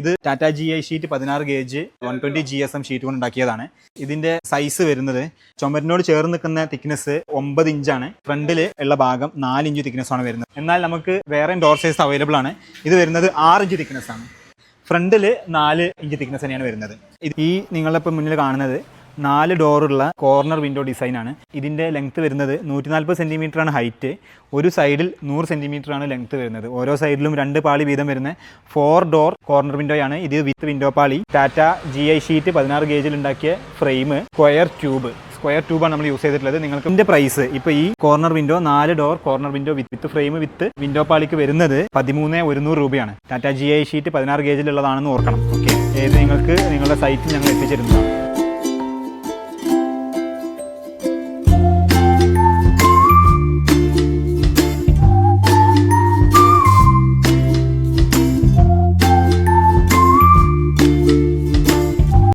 ഇത് Tata G I sheet പതിനാറ് gauge one twenty G S M sheet കൊണ്ട് ഉണ്ടാക്കിയതാണ്. ഇതിന്റെ സൈസ് വരുന്നത് ചുമരിനോട് ചേർന്ന് നിൽക്കുന്ന തിക്നെസ് ഒമ്പത് ഇഞ്ചാണ്. ഫ്രണ്ടിൽ ഉള്ള ഭാഗം നാല് ഇഞ്ച് തിക്നെസ് ആണ് വരുന്നത്. എന്നാൽ നമുക്ക് വേറെ ഡോർ സൈസ് അവൈലബിൾ ആണ്. ഇത് വരുന്നത് ആറ് ഇഞ്ച് തിക്നെസ് ആണ്. ഫ്രണ്ടിൽ നാല് ഇഞ്ച് തിക്നെസ് തന്നെയാണ് വരുന്നത്. ഈ നിങ്ങളിപ്പോൾ മുന്നിൽ കാണുന്നത് നാല് ഡോറുള്ള കോർണർ വിൻഡോ ഡിസൈനാണ്. ഇതിന്റെ ലെങ്ത്ത് വരുന്നത് നൂറ്റി നാൽപ്പത് ആണ് ഹൈറ്റ്. ഒരു സൈഡിൽ നൂറ് ആണ് ലെങ്ത് വരുന്നത്. ഓരോ സൈഡിലും രണ്ട് പാളി വീതം വരുന്ന ഫോർ ഡോർ കോർണർ വിൻഡോയാണ് ഇത് വിത്ത് വിൻഡോ പാളി. ടാറ്റ ജി ഐ ഷീറ്റ് പതിനാറ് ഗേജിൽ ഉണ്ടാക്കിയ ഫ്രെയിം സ്ക്വയർ ട്യൂബ്. സ്ക്വയർ ട്യൂബാണ് നമ്മൾ യൂസ് ചെയ്തിട്ടുള്ളത്. നിങ്ങൾക്ക് ഇതിന്റെ പ്രൈസ് ഇപ്പൊ ഈ കോർണർ വിൻഡോ നാല് door corner window with frame with window പാളിക്ക് വരുന്നത് പതിമൂന്ന് ഒരുന്നൂറ് രൂപയാണ്. ടാറ്റ ജി ഐ ഷീറ്റ് പതിനാറ് ഗേജിലുള്ളതാണെന്ന് ഓർക്കണം. ഓക്കെ. ഏത് നിങ്ങൾക്ക് നിങ്ങളുടെ സൈറ്റിൽ ഞങ്ങൾ എത്തിച്ചിരുന്നതാണ്.